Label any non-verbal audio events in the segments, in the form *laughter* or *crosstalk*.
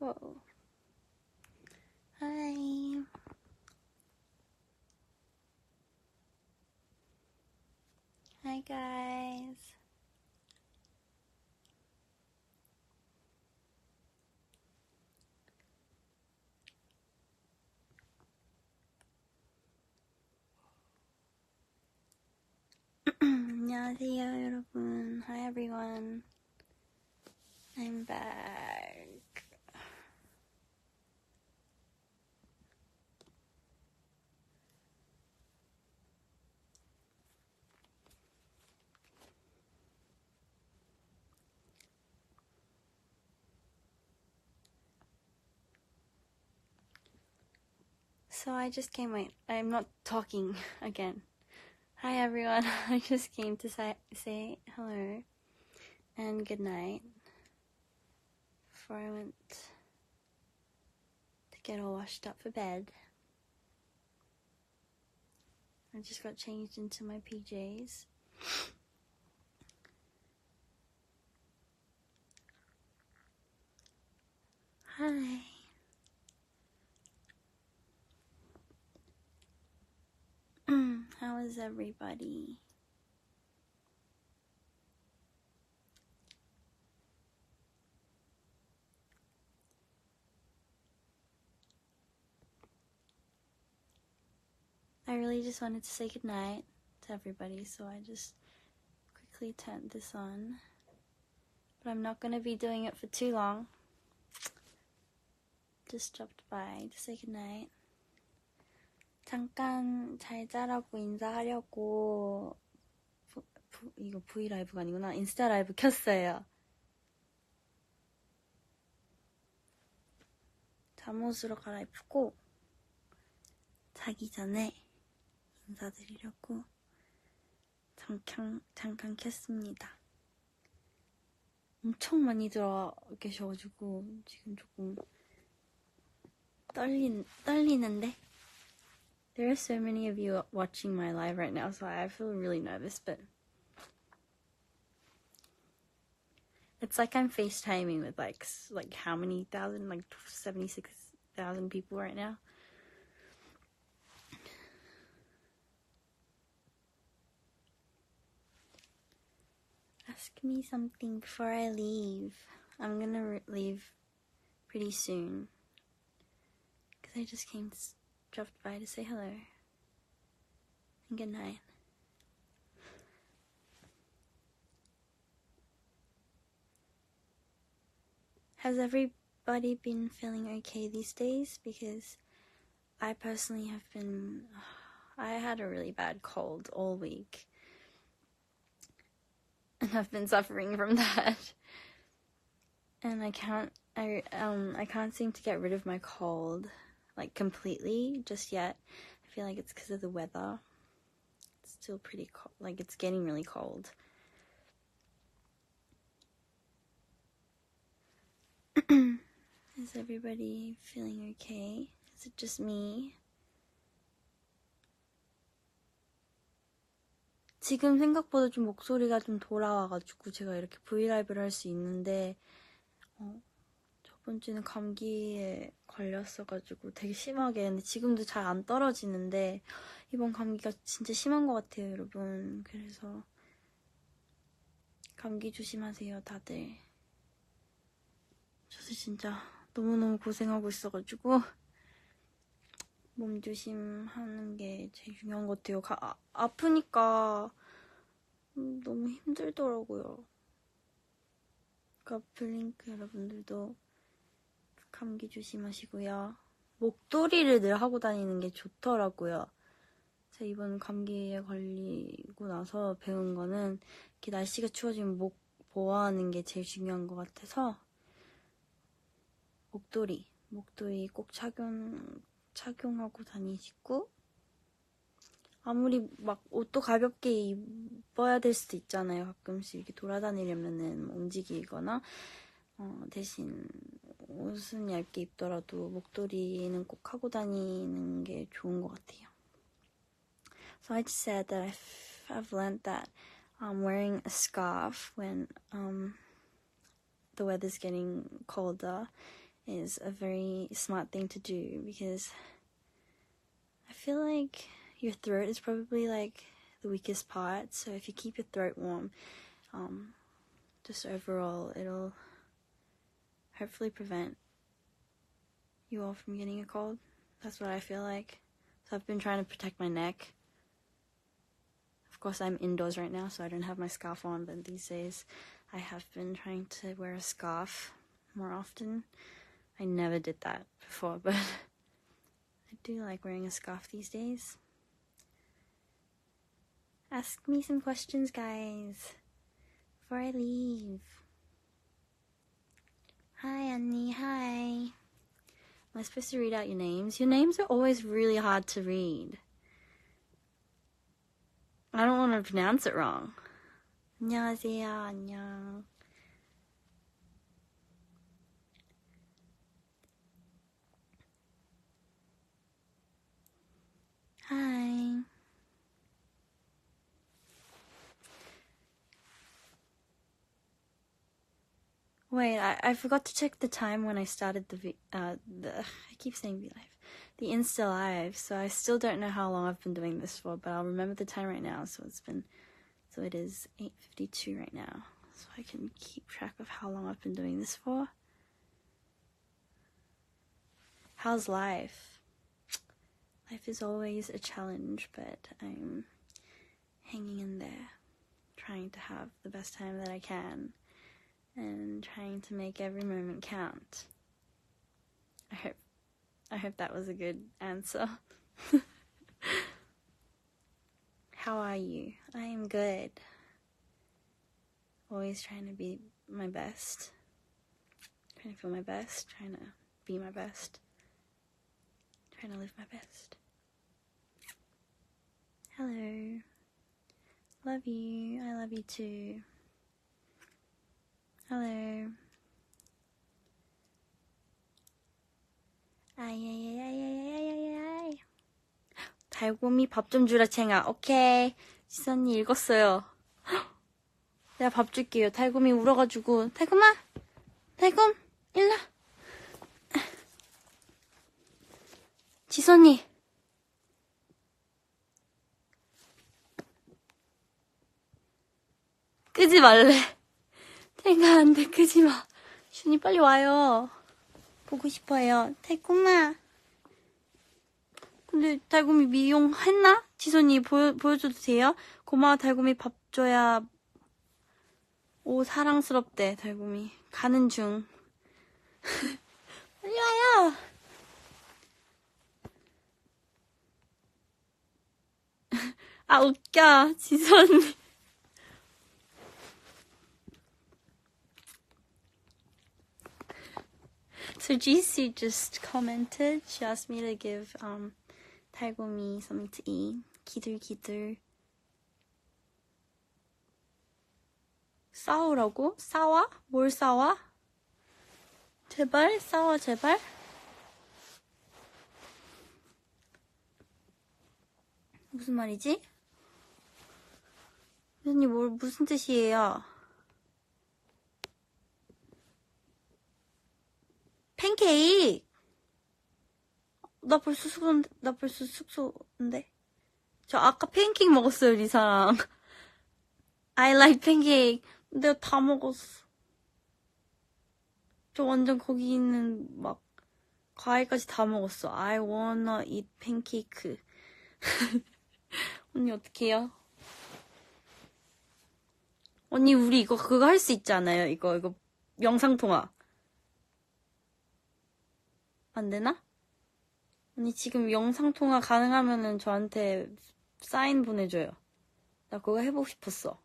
Whoa. Hi. Hi, guys. 안녕하세요, 여러분. Hi, everyone. I'm back. So I just came. Wait, I'm not talking *laughs* again. Hi everyone. *laughs* I just came to say, say hello and good night before I went to get all washed up for bed. I just got changed into my PJs. Hi. Everybody? I really just wanted to say goodnight to everybody, so I just quickly turned this on. But I'm not going to be doing it for too long. Just dropped by to say goodnight. 잠깐 잘 자라고 인사하려고 부, 부, 이거 V 라이브가 아니구나 인스타 라이브 켰어요. 잠옷으로 갈아입고 자기 전에 인사드리려고 잠깐 잠깐 켰습니다. 엄청 많이 들어와 계셔가지고 지금 조금 떨린 떨리는데. There are so many of you watching my live right now, so I feel really nervous, but it's like I'm FaceTiming with like like how many thousand, like seventy six thousand people right now. Ask me something before I leave. I'm gonna leave pretty soon because I just came. Dropped by to say hello and good night. Has everybody been feeling okay these days? Because I personally have been. *sighs* I had a really bad cold all week. *laughs* And I've been suffering from *laughs* that. And I can't I um I can't seem to get rid of my cold like completely just yet. I feel like it's because of the weather. It's still pretty cold, like it's getting really cold. *clears throat* Is everybody feeling okay? Is it just me? 지금 생각보다 좀 목소리가 좀 돌아와가지고 제가 이렇게 브이라이브를 할 수 있는데 어, 저번 주는 감기에 걸렸어가지고 되게 심하게 근데 지금도 잘 안 떨어지는데 이번 감기가 진짜 심한 것 같아요 여러분. 그래서 감기 조심하세요 다들. 저도 진짜 너무너무 고생하고 있어가지고 몸 조심하는 게 제일 중요한 것 같아요. 가, 아, 아프니까 너무 힘들더라고요. 그러니까 블링크 여러분들도 감기 조심하시고요. 목도리를 늘 하고 다니는 게 좋더라고요. 제가 이번 감기에 걸리고 나서 배운 거는 이렇게 날씨가 추워지면 목 보호하는 게 제일 중요한 것 같아서 목도리, 목도리 꼭 착용, 착용하고 다니시고 아무리 막 옷도 가볍게 입어야 될 수도 있잖아요. 가끔씩 이렇게 돌아다니려면은 움직이거나 어, 대신 옷은 얇게 입더라도 목도리는 꼭 하고 다니는 게 좋은 것 같아요. So I just said that I've, I've learned that um, wearing a scarf when um, the weather's getting colder is a very smart thing to do because I feel like your throat is probably like the weakest part. So if you keep your throat warm, um, just overall, it'll hopefully prevent you all from getting a cold. That's what I feel like. So I've been trying to protect my neck. Of course, I'm indoors right now, so I don't have my scarf on, but these days I have been trying to wear a scarf more often. I never did that before, *laughs* but I do like wearing a scarf these days. Ask me some questions, guys, before I leave. Hi, Annie. Hi. Am I supposed to read out your names? Your names are always really hard to read. I don't want to pronounce it wrong. 안녕하세요. 안녕. Hi. Wait, I, I forgot to check the time when I started the uh the *sighs* I keep saying V live, the Insta live. So I still don't know how long I've been doing this for, but I'll remember the time right now. So it's been, so it is eight fifty two right now. So I can keep track of how long I've been doing this for. How's life? Life is always a challenge, but I'm hanging in there, trying to have the best time that I can and trying to make every moment count. I hope I hope that was a good answer. *laughs* How are you? I am good. Always trying to be my best. Trying to feel my best, trying to be my best. Trying to live my best. Hello. Love you. I love you too. Hello. 아야야야야야야야야. 달곰이 밥 좀 주라 챙아. 오케이. 지선이 읽었어요. 내가 밥 줄게요. 달곰이 울어가지고. 달곰아. 달곰. 일로. 지선이. 끄지 말래. 태가 안 돼, 끄지 마. 슌이 빨리 와요. 보고 싶어요. 달콤아. 근데 달곰이 미용 했나? 지선이 보여, 보여줘도 돼요? 고마워, 달곰이 밥 줘야. 오, 사랑스럽대, 달곰이. 가는 중. *laughs* 빨리 와요! *laughs* 아, 웃겨, 지선이. So GC just commented. She asked me to give um Taigumi something to eat. 기들 기들. 싸우라고? 싸워? 뭘 싸워? 제발 싸워 제발. 무슨 말이지? 언니 뭘 무슨 뜻이에요? 팬 케이크. 나 벌써 숙소인데, 나 벌써 숙소인데. 저 아까 팬케이크 먹었어요, 리사랑. I like pancake. 내가 다 먹었어. 저 완전 거기 있는 막 과일까지 다 먹었어. I wanna eat pancake. *laughs* 언니 어떡해요? 언니 우리 이거 그거 할 수 있지 않아요? 이거 이거 영상 통화. 안 되나? 언니 지금 영상 통화 가능하면은 저한테 사인 보내줘요. 나 그거 해보고 싶었어.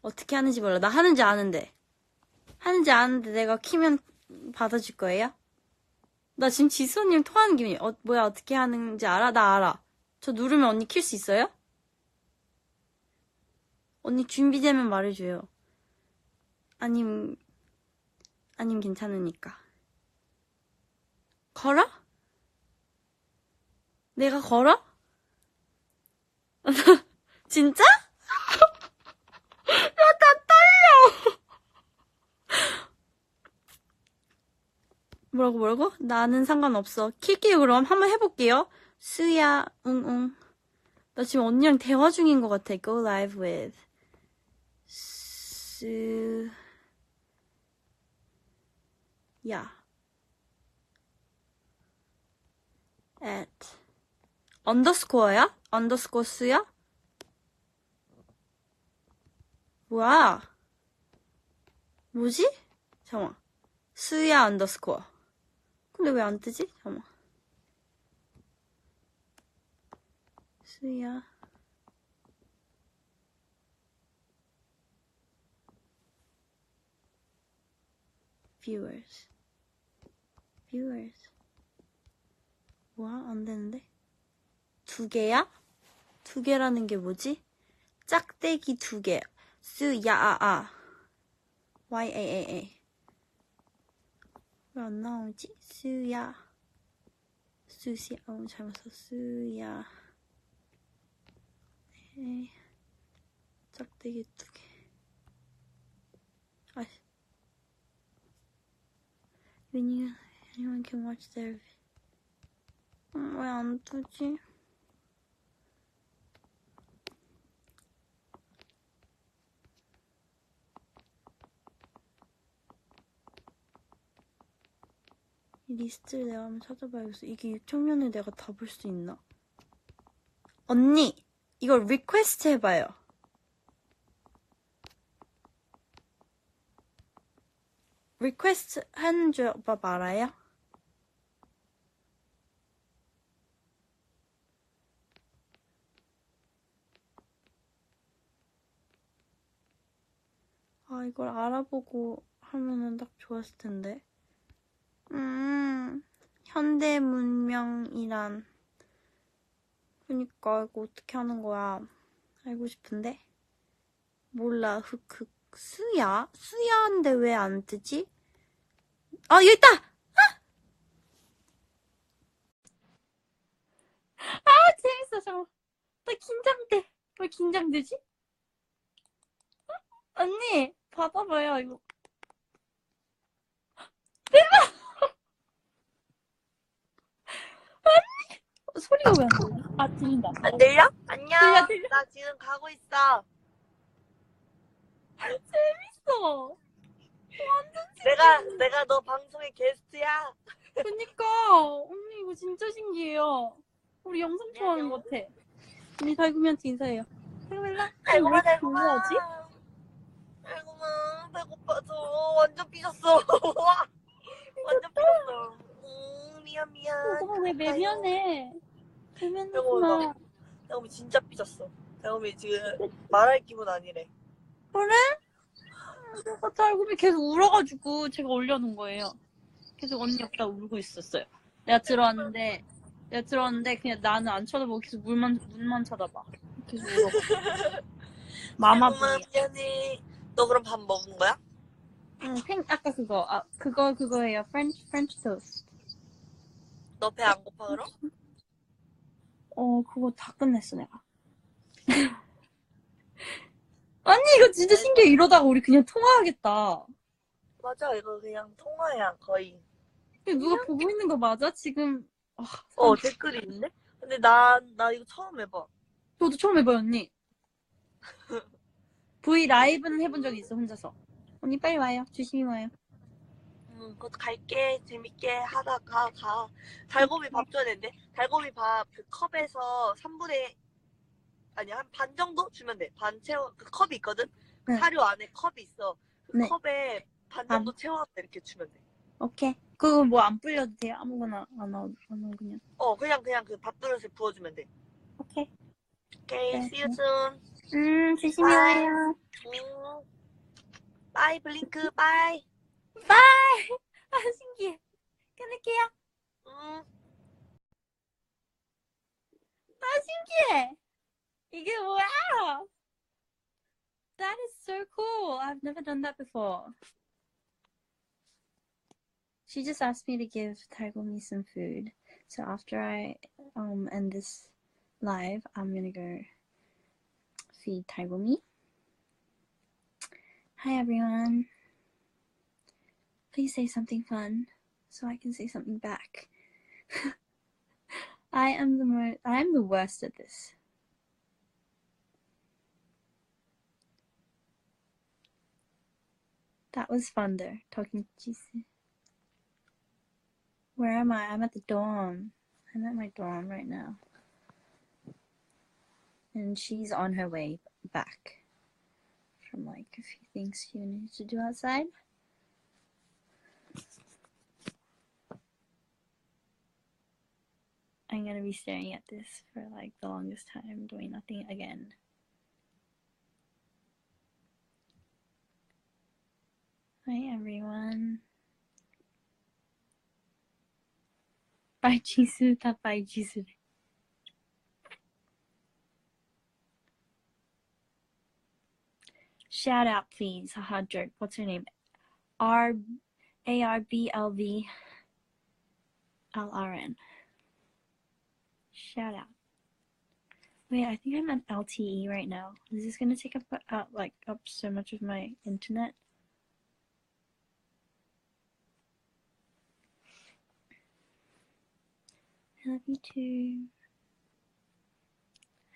어떻게 하는지 몰라. 나 하는지 아는데. 하는지 아는데 내가 키면 받아줄 거예요? 나 지금 지수님 통화하는 기분이 어, 뭐야 어떻게 하는지 알아? 나 알아. 저 누르면 언니 킬 수 있어요? 언니 준비되면 말해줘요. 아님, 아님 괜찮으니까. 걸어? 내가 걸어? *laughs* 진짜? *laughs* *laughs* 뭐라고 뭐라고? 나는 상관없어. 킬게요 그럼 한번 해볼게요. 수야 응응 나 지금 언니랑 대화 중인 것 같아. Go live with 수. 야. at 언더스코어야? 언더스코어 수야? 뭐야? 뭐지? 잠깐만. 수야 언더스코어. 근데 왜 안 뜨지? 잠깐만. 수야. viewers. Viewers. 뭐야? 안 되는데? 두 개야? 두 개라는 게 뭐지? 짝대기 두 개. 수야아아. YAAA. 왜 안 나오지? 수야. 수시, 어, 잘못 써. 수야. 네. 짝대기 두 개. 아, you, anyone can watch their, 음, 왜안 뜨지? 이 리스트를 내가 한번 찾아봐야겠어. 이게 6청년을 내가 다 볼 수 있나? 언니! 이거 리퀘스트 해봐요. 리퀘스트 하는 줄 오빠 알아요? 아, 이걸 알아보고 하면은 딱 좋았을 텐데. 음, 현대 문명이란. 그니까, 이거 어떻게 하는 거야. 알고 싶은데. 몰라, 흑흑. 수야? 수야인데 왜 안 뜨지? 아, 여기 있다! 아! 아, 재밌어, 잠깐. 나 긴장돼. 왜 긴장되지? 어? 언니, 받아봐요, 이거. 어, *laughs* 소리가 왜안 들려? 아, 들린다. 안 들려? 안녕. 들려, 들려. 나 지금 가고 있어. 재밌어. 내가 내가 너 방송의 게스트야. 그니까, 언니, 이거 진짜 신기해요. 우리 영상 좋아하는 것 같아. 언니, 달구미한테 인사해요. 달구미라? 달고마 왜 달고마. 배고파서 완전 삐졌어. *laughs* 완전 삐졌어. 음, 미안 미안. 달구마 왜 매면해? 마. 달고미 진짜 삐졌어. 달고미 지금 말할 기분 아니래. 그래? 내가 달구미 계속 울어가지고 제가 올려놓은 거예요. 계속 언니 없다 울고 있었어요. 내가 들어왔는데, 내가 들어왔는데 그냥 나는 안 쳐다보고 계속 물만, 문만 쳐다봐. 계속 울어. *laughs* 마마보이. 미안해. 너 그럼 밥 먹은 거야? 응, 생, 아까 그거, 아, 그거, 그거예요. 프렌치, 프렌치 토스트. 너 배 안 고파 그럼? 어, 그거 다 끝냈어, 내가. *laughs* 아니, 이거 진짜 신기해. 이러다가 우리 그냥 통화하겠다. 맞아 이거 그냥 통화야 거의. 근데 누가 보고 있는 거 맞아? 지금, 아, 어 댓글이 있네? 근데 나 나 이거 처음 해봐. 저도 처음 해봐요, 언니. *laughs* V 라이브는 해본 적이 있어, 혼자서. 언니 빨리 와요. 조심히 와요. 응, 곧 갈게. 재밌게 하다가 가. 달고미 밥 줘야 되는데. 달고미 밥그 컵에서 3분의 아니 한 반 정도 주면 돼. 반 채워 그 컵이 있거든. 그 네. 사료 안에 컵이 있어. 그 네. 컵에 반 정도 채워서 이렇게 주면 돼. 오케이. 그거 뭐 안 불려도 돼요? 아무거나 안 나오, 안 그냥. 어 그냥 그냥 그 밥 그릇에 부어주면 돼. 오케이. 오케이, 네, see you 네. soon. 음, 조심히 바이. 와요. 음. 바이 블링크 바이. 바이! 아, 신기해. 끊을게요. 음. 아, 신기해. 이게 뭐야? That is so cool. I've never done that before. She just asked me to give Targomi some food. So after I um end this live, I'm gonna go feed Targomi. Hi everyone. Please say something fun. so I can say something back. *laughs* I am the mo- I am the worst at this. That was fun though, talking to Jisoo. Where am I? I'm at the dorm. I'm at my dorm right now. And she's on her way back from like a few things she needs to do outside. I'm gonna be staring at this for like the longest time, doing nothing again. Hi everyone. Bye 다 bye Jisoo. Shout out please, haha jerk. What's her name? R A R B L V L R N. Shout out. Wait, I think I'm on LTE right now. This is gonna take up uh, like up so much of my internet? I love you too.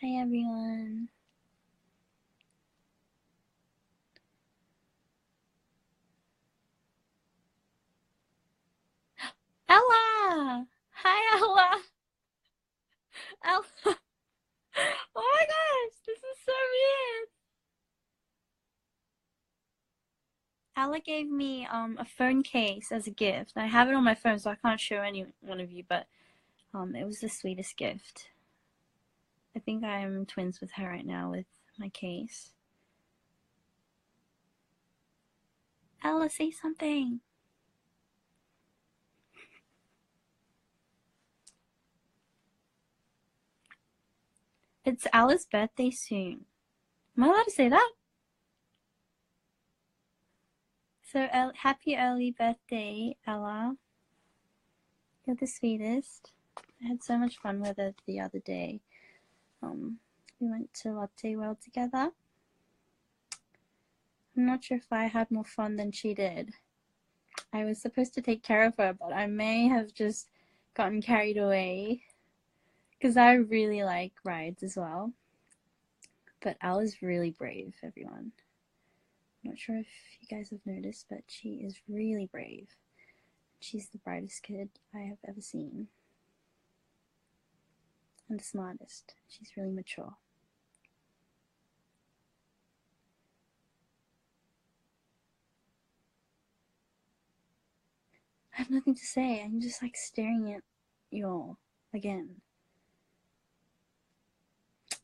Hi everyone. Ella! Hi Ella! Ella! *laughs* Oh my gosh, this is so weird. Ella gave me um a phone case as a gift. I have it on my phone, so I can't show any one of you, but um it was the sweetest gift. I think I'm twins with her right now with my case. Ella, say something. It's Ella's birthday soon. Am I allowed to say that? So El- happy early birthday, Ella. You're the sweetest. I had so much fun with her the other day. Um, we went to Latte World together. I'm not sure if I had more fun than she did. I was supposed to take care of her, but I may have just gotten carried away because I really like rides as well. But Ella's really brave, everyone. I'm Not sure if you guys have noticed, but she is really brave. She's the brightest kid I have ever seen. And the smartest. She's really mature. I have nothing to say. I'm just like staring at you all again.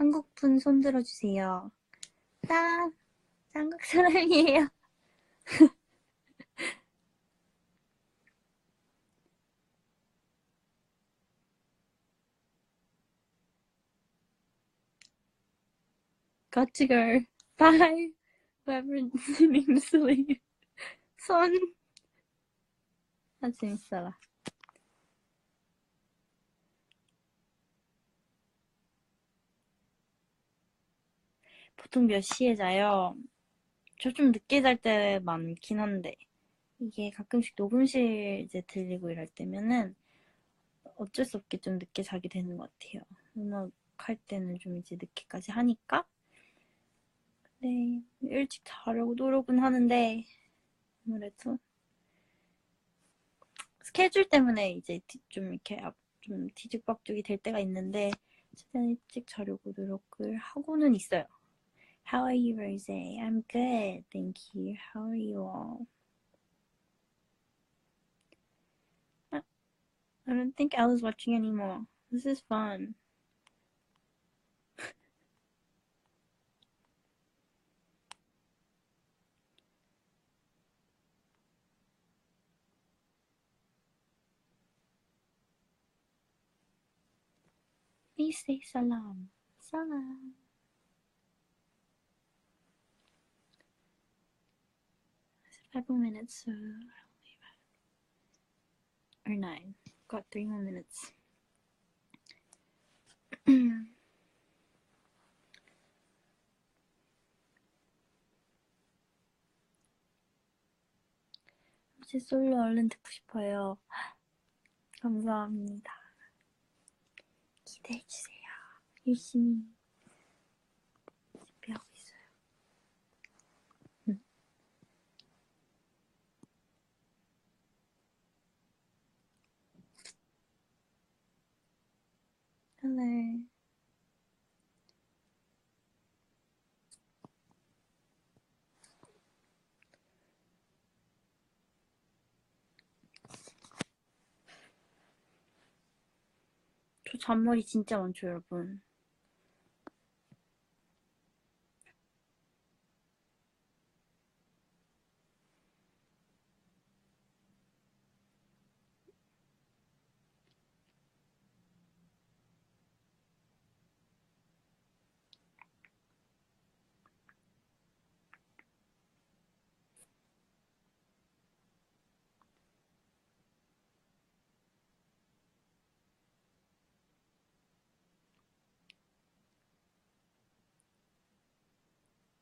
한국분 손 들어주세요. 나 한국 사람이에요. Got to go. Bye. Whoever's seeming silly. 손. 아, 재밌어라. 보통 몇 시에 자요? 저 좀 늦게 잘 때 많긴 한데, 이게 가끔씩 녹음실 이제 들리고 이럴 때면은 어쩔 수 없게 좀 늦게 자게 되는 것 같아요. 음악 할 때는 좀 이제 늦게까지 하니까. 네, 일찍 자려고 노력은 하는데, 아무래도 스케줄 때문에 이제 뒤- 좀 이렇게 앞- 좀 뒤죽박죽이 될 때가 있는데, 최대한 일찍 자려고 노력을 하고는 있어요. How are you, Rose? I'm good, thank you. How are you all? I don't think Elle is watching anymore. This is fun. *laughs* Please say salam. Salam. Five more minutes, so I'll be back. Or nine. Got three more minutes. 제 솔로 얼른 듣고 싶어요. 감사합니다. 기대해주세요. 열심히 준비하고 있어요. 응. Hello. 저 잔머리 진짜 많죠, 여러분.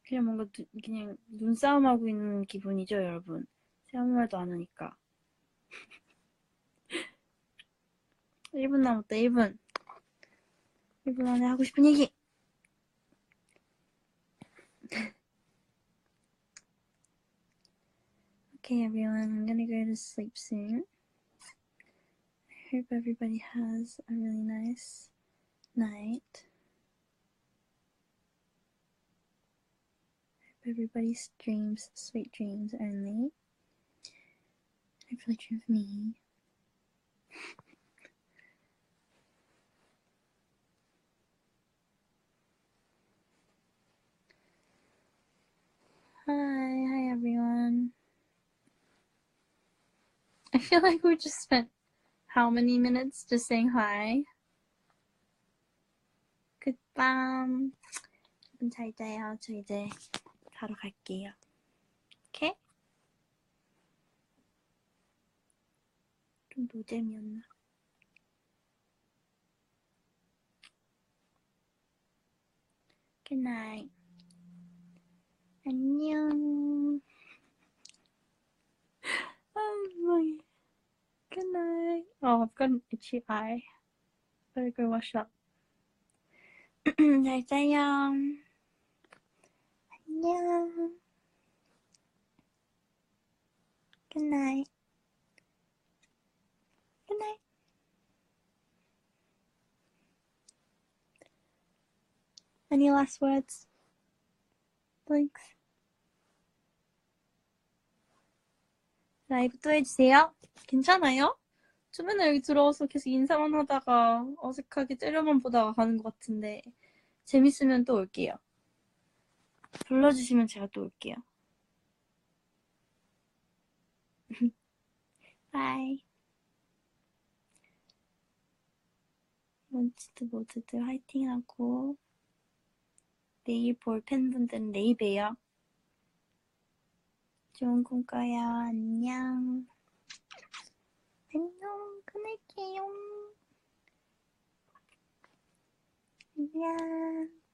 그냥 뭔가 눈, 그냥 눈싸움하고 있는 기분이죠, 여러분. 아무 말도 안 하니까. 1분 남았다, 1분. 1분 안에 하고 싶은 얘기! okay, everyone, I'm gonna go to sleep soon. I hope everybody has a really nice night. everybody's dreams, sweet dreams only. I've really dream of me. hi, hi everyone. I feel like we just spent how many minutes just saying hi? Goodbye. 咁睇睇下，睇睇。 자러 갈게요. 오케이? 좀 노잼이었나? Good night. 안녕. Oh my. Good night. Oh, I've got an itchy eye. Better go wash up. 잘 자요. 안녕. Good night. Any last words? Thanks. 라이브 또 해주세요. 괜찮아요? 저 맨날 여기 들어와서 계속 인사만 하다가 어색하게 째려만 보다가 가는 것 같은데 재밌으면 또 올게요. 불러주시면 제가 또 올게요. *laughs* 바이. 런치도 모두들 화이팅하고 내일 볼 팬분들은 내일 봬요. 좋은 꿈 꿔요. 안녕. 안녕. 끊을게요. 안녕.